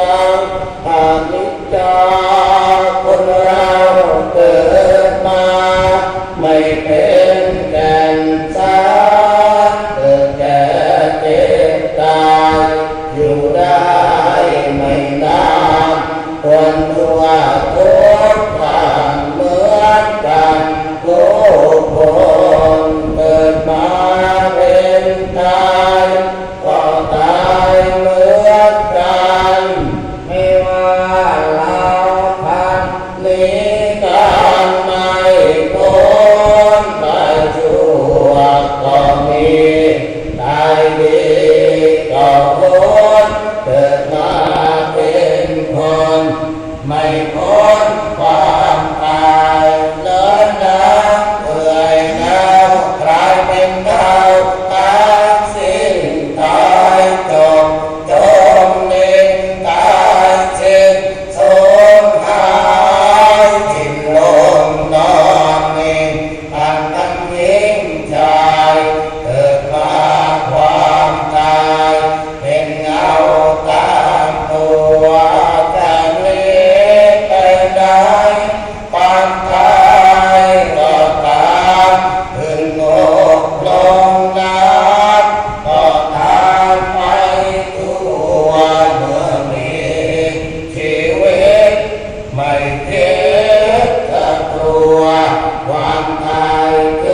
จังอานิจจัคนเราเกิมาไม่เป็นแก่นสารเกิแก่เจอยู่ได้ไม่นานควรรา my God. ไม่เจ็บตัวความตาย